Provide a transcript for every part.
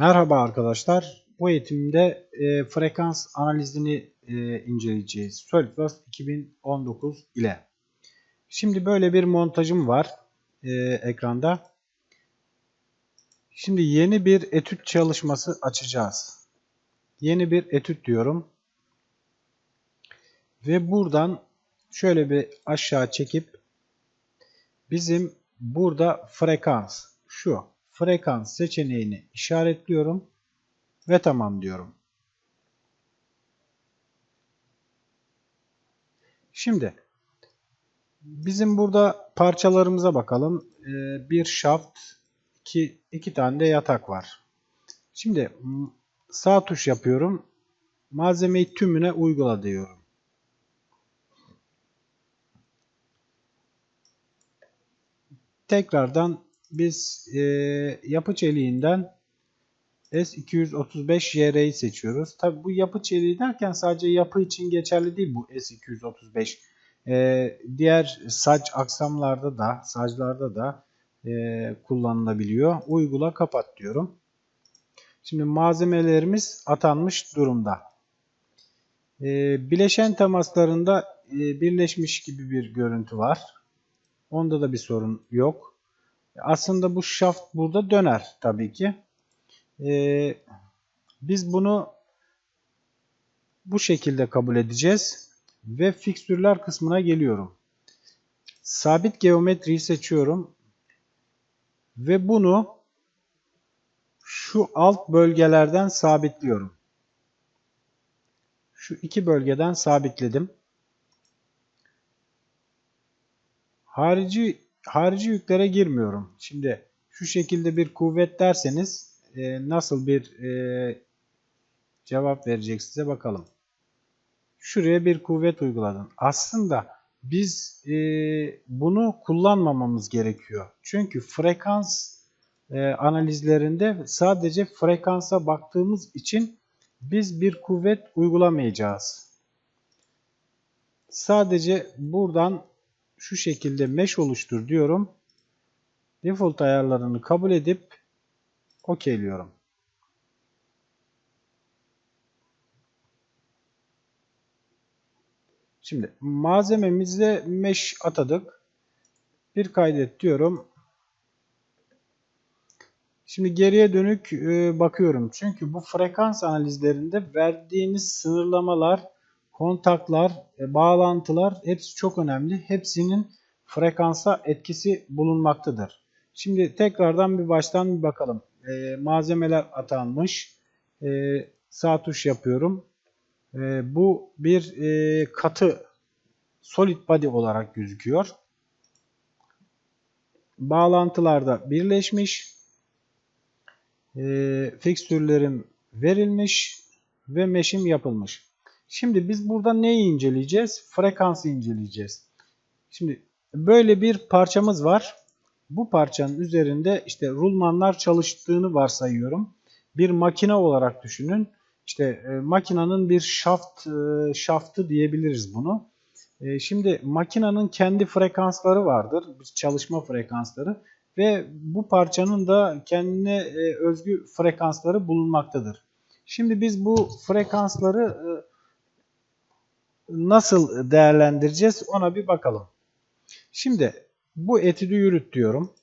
Merhaba arkadaşlar. Bu eğitimde e, frekans analizini e, inceleyeceğiz. SolidWorks 2019 ile. Şimdi böyle bir montajım var e, ekranda. Şimdi yeni bir etüt çalışması açacağız. Yeni bir etüt diyorum. Ve buradan şöyle bir aşağı çekip bizim burada frekans şu frekans seçeneğini işaretliyorum ve tamam diyorum. Şimdi bizim burada parçalarımıza bakalım. Ee, bir şaft, iki, iki tane de yatak var. Şimdi sağ tuş yapıyorum. Malzemeyi tümüne uygula diyorum. Tekrardan biz e, yapı çeliğinden S235JR'yi seçiyoruz. Tabi bu yapı çeliği derken sadece yapı için geçerli değil bu S235. E, diğer saç aksamlarda da, saclarda da e, kullanılabiliyor. Uygula kapat diyorum. Şimdi malzemelerimiz atanmış durumda. E, bileşen temaslarında e, birleşmiş gibi bir görüntü var. Onda da bir sorun yok. Aslında bu şaft burada döner tabii ki. Ee, biz bunu bu şekilde kabul edeceğiz. Ve fikstürler kısmına geliyorum. Sabit geometriyi seçiyorum. Ve bunu şu alt bölgelerden sabitliyorum. Şu iki bölgeden sabitledim. Harici harici yüklere girmiyorum. Şimdi şu şekilde bir kuvvet derseniz e, nasıl bir e, cevap verecek size bakalım. Şuraya bir kuvvet uyguladın. Aslında biz e, bunu kullanmamamız gerekiyor. Çünkü frekans e, analizlerinde sadece frekansa baktığımız için biz bir kuvvet uygulamayacağız. Sadece buradan şu şekilde mesh oluştur diyorum. Default ayarlarını kabul edip OK'liyorum. Şimdi malzememizde mesh atadık. Bir kaydet diyorum. Şimdi geriye dönük e, bakıyorum. Çünkü bu frekans analizlerinde verdiğiniz sınırlamalar kontaklar, e, bağlantılar hepsi çok önemli. Hepsinin frekansa etkisi bulunmaktadır. Şimdi tekrardan bir baştan bir bakalım. E, malzemeler atanmış. E, sağ tuş yapıyorum. E, bu bir e, katı solid body olarak gözüküyor. Bağlantılarda birleşmiş. E, fikstürlerim verilmiş ve meşim yapılmış. Şimdi biz burada neyi inceleyeceğiz? Frekansı inceleyeceğiz. Şimdi böyle bir parçamız var. Bu parçanın üzerinde işte rulmanlar çalıştığını varsayıyorum. Bir makine olarak düşünün. İşte e, makinenin bir şaft e, şaftı diyebiliriz bunu. E, şimdi makinenin kendi frekansları vardır. Çalışma frekansları ve bu parçanın da kendine e, özgü frekansları bulunmaktadır. Şimdi biz bu frekansları e, nasıl değerlendireceğiz ona bir bakalım. Şimdi bu etüdü yürüt diyorum.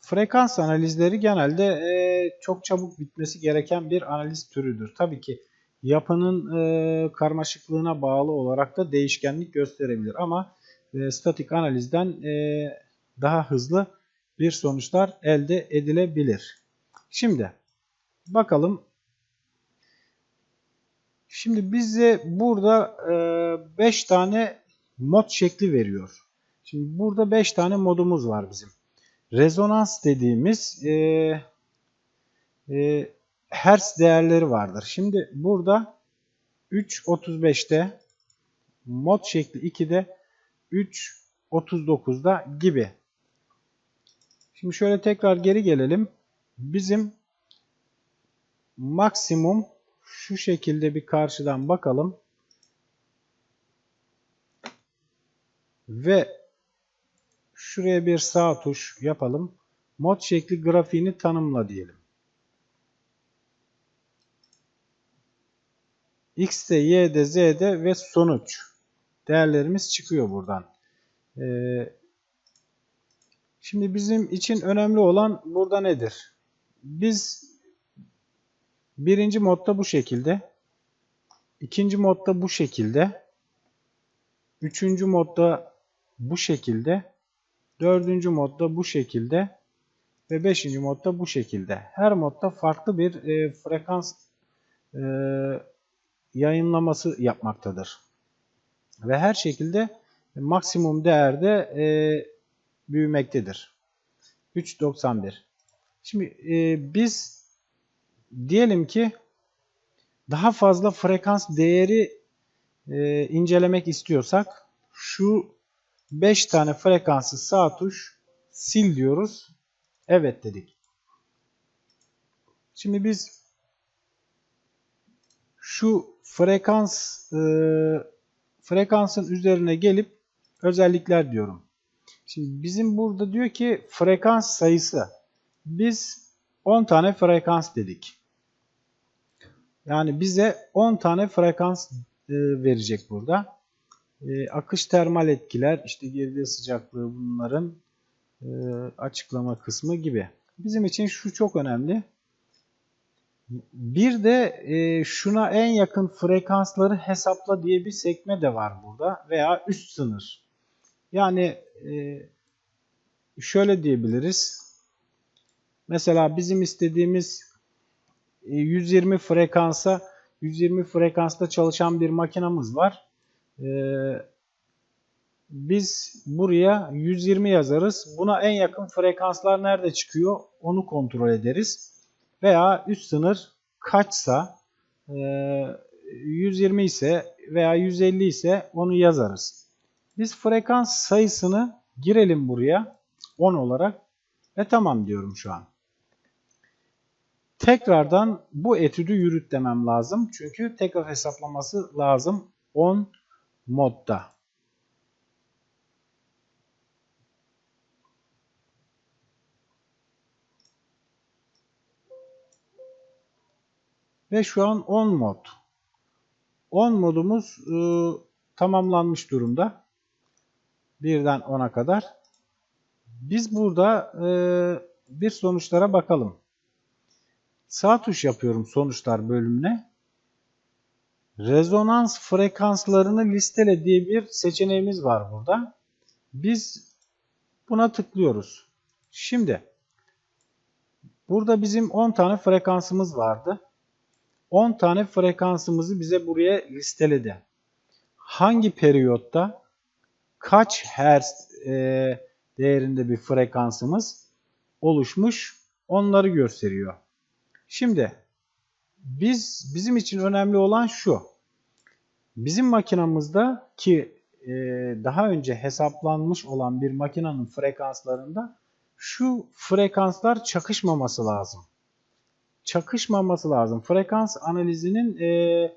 Frekans analizleri genelde e, çok çabuk bitmesi gereken bir analiz türüdür. Tabii ki yapının e, karmaşıklığına bağlı olarak da değişkenlik gösterebilir ama e, statik analizden e, daha hızlı bir sonuçlar elde edilebilir. Şimdi Bakalım. Şimdi bize burada 5 e, tane mod şekli veriyor. Şimdi burada 5 tane modumuz var bizim. Rezonans dediğimiz e, e, hertz değerleri vardır. Şimdi burada 3.35'te mod şekli 2'de 3.39'da gibi. Şimdi şöyle tekrar geri gelelim. Bizim maksimum şu şekilde bir karşıdan bakalım. Ve Şuraya bir sağ tuş yapalım. Mod şekli grafiğini tanımla diyelim. X'de, Y'de, Z'de ve sonuç değerlerimiz çıkıyor buradan. Ee, şimdi bizim için önemli olan burada nedir? Biz birinci modda bu şekilde, ikinci modda bu şekilde, üçüncü modda bu şekilde, dördüncü modda bu şekilde ve beşinci modda bu şekilde. Her modda farklı bir e, frekans e, yayınlaması yapmaktadır. Ve her şekilde maksimum değerde e, büyümektedir. 3.91 Şimdi e, biz diyelim ki daha fazla frekans değeri e, incelemek istiyorsak şu 5 tane frekansı sağ tuş sil diyoruz. Evet dedik. Şimdi biz şu frekans e, frekansın üzerine gelip özellikler diyorum. Şimdi bizim burada diyor ki frekans sayısı. Biz 10 tane frekans dedik. Yani bize 10 tane frekans e, verecek burada. E, akış termal etkiler, işte geride sıcaklığı bunların e, açıklama kısmı gibi. Bizim için şu çok önemli. Bir de şuna en yakın frekansları hesapla diye bir sekme de var burada veya üst sınır. Yani şöyle diyebiliriz. Mesela bizim istediğimiz 120 frekansa 120 frekansta çalışan bir makinamız var. Ee, biz buraya 120 yazarız. Buna en yakın frekanslar nerede çıkıyor onu kontrol ederiz. Veya üst sınır kaçsa 120 ise veya 150 ise onu yazarız. Biz frekans sayısını girelim buraya 10 olarak ve tamam diyorum şu an. Tekrardan bu etüdü yürüt demem lazım. Çünkü tekrar hesaplaması lazım 10 modda. Ve şu an 10 mod. 10 modumuz e, tamamlanmış durumda. Birden 10'a kadar. Biz burada e, bir sonuçlara bakalım. Sağ tuş yapıyorum sonuçlar bölümüne. Rezonans frekanslarını listele diye bir seçeneğimiz var burada. Biz buna tıklıyoruz. Şimdi burada bizim 10 tane frekansımız vardı. 10 tane frekansımızı bize buraya listeledi. Hangi periyotta kaç hertz e, değerinde bir frekansımız oluşmuş onları gösteriyor. Şimdi biz bizim için önemli olan şu. Bizim makinamızda ki e, daha önce hesaplanmış olan bir makinanın frekanslarında şu frekanslar çakışmaması lazım. Çakışmaması lazım. Frekans analizinin e,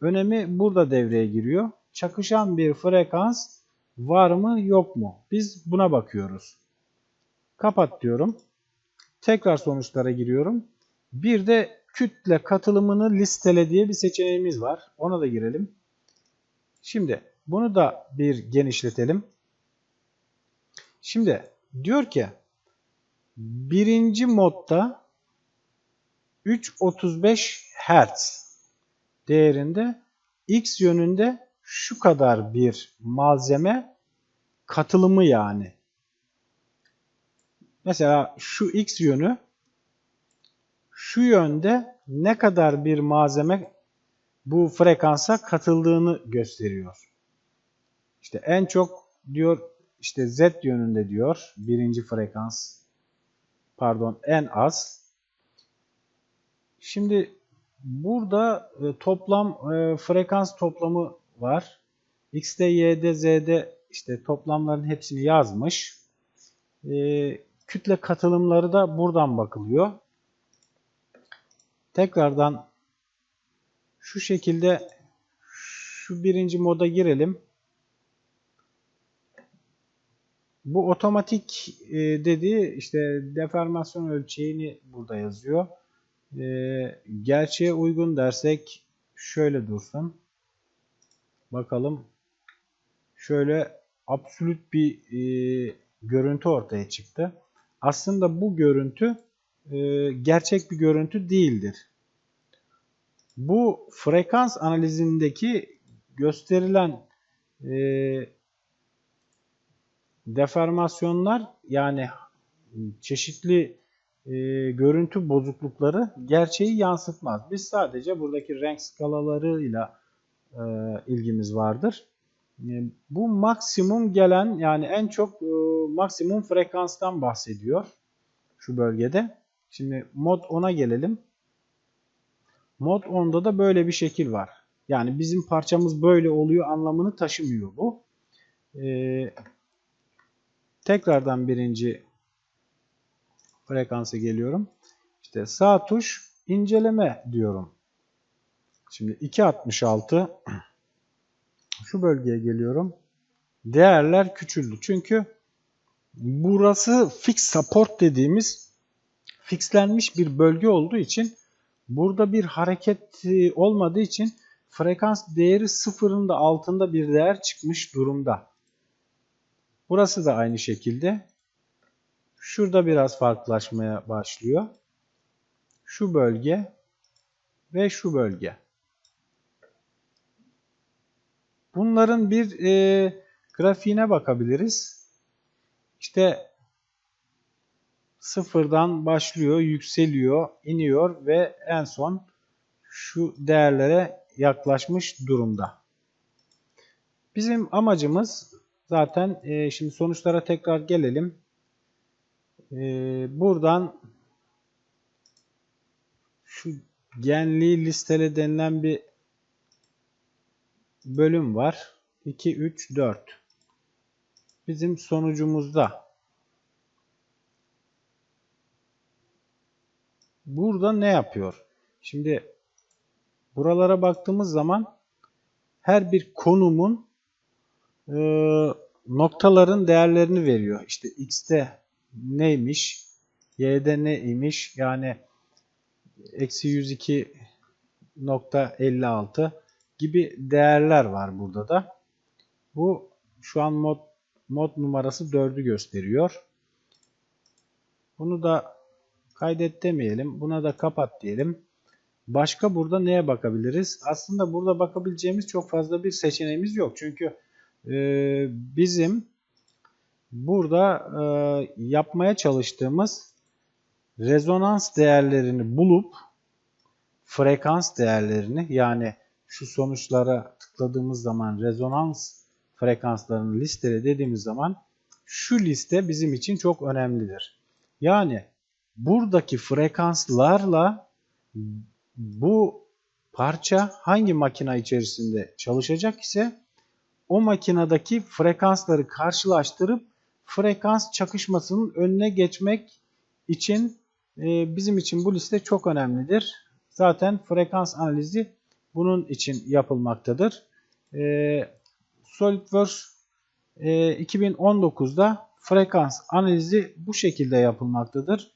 önemi burada devreye giriyor. Çakışan bir frekans var mı yok mu? Biz buna bakıyoruz. Kapat diyorum. Tekrar sonuçlara giriyorum. Bir de kütle katılımını listele diye bir seçeneğimiz var. Ona da girelim. Şimdi bunu da bir genişletelim. Şimdi diyor ki birinci modda 3.35 Hz değerinde X yönünde şu kadar bir malzeme katılımı yani. Mesela şu X yönü şu yönde ne kadar bir malzeme bu frekansa katıldığını gösteriyor. İşte en çok diyor işte Z yönünde diyor birinci frekans pardon en az. Şimdi burada e, toplam e, frekans toplamı var. X'de, Y'de, Z'de işte toplamların hepsini yazmış. E, kütle katılımları da buradan bakılıyor. Tekrardan şu şekilde şu birinci moda girelim. Bu otomatik e, dediği işte deformasyon ölçeğini burada yazıyor. E, gerçeğe uygun dersek şöyle dursun. Bakalım. Şöyle absolut bir e, görüntü ortaya çıktı. Aslında bu görüntü e, gerçek bir görüntü değildir. Bu frekans analizindeki gösterilen e, deformasyonlar yani çeşitli e, görüntü bozuklukları gerçeği yansıtmaz. Biz sadece buradaki renk skalalarıyla e, ilgimiz vardır. E, bu maksimum gelen yani en çok e, maksimum frekanstan bahsediyor şu bölgede. Şimdi mod 10'a gelelim. Mod 10'da da böyle bir şekil var. Yani bizim parçamız böyle oluyor anlamını taşımıyor bu. Ee, tekrardan birinci frekansa geliyorum. İşte sağ tuş inceleme diyorum. Şimdi 2.66 şu bölgeye geliyorum. Değerler küçüldü. Çünkü burası fix support dediğimiz fixlenmiş bir bölge olduğu için burada bir hareket e, olmadığı için frekans değeri sıfırın da altında bir değer çıkmış durumda. Burası da aynı şekilde. Şurada biraz farklılaşmaya başlıyor. Şu bölge ve şu bölge. Bunların bir e, grafiğine bakabiliriz. İşte sıfırdan başlıyor, yükseliyor, iniyor ve en son şu değerlere yaklaşmış durumda. Bizim amacımız zaten e, şimdi sonuçlara tekrar gelelim. E, buradan şu genliği listele denilen bir bölüm var. 2, 3, 4. Bizim sonucumuzda burada ne yapıyor? Şimdi buralara baktığımız zaman her bir konumun e, noktaların değerlerini veriyor. İşte x'te neymiş, y'de neymiş yani eksi 102.56 gibi değerler var burada da. Bu şu an mod, mod numarası 4'ü gösteriyor. Bunu da kaydet demeyelim. Buna da kapat diyelim. Başka burada neye bakabiliriz? Aslında burada bakabileceğimiz çok fazla bir seçeneğimiz yok. Çünkü e, bizim burada e, yapmaya çalıştığımız rezonans değerlerini bulup frekans değerlerini yani şu sonuçlara tıkladığımız zaman rezonans frekanslarını listele dediğimiz zaman şu liste bizim için çok önemlidir. Yani buradaki frekanslarla bu parça hangi makine içerisinde çalışacak ise o makinedeki frekansları karşılaştırıp frekans çakışmasının önüne geçmek için e, bizim için bu liste çok önemlidir. Zaten frekans analizi bunun için yapılmaktadır. E, SolidWorks e, 2019'da frekans analizi bu şekilde yapılmaktadır.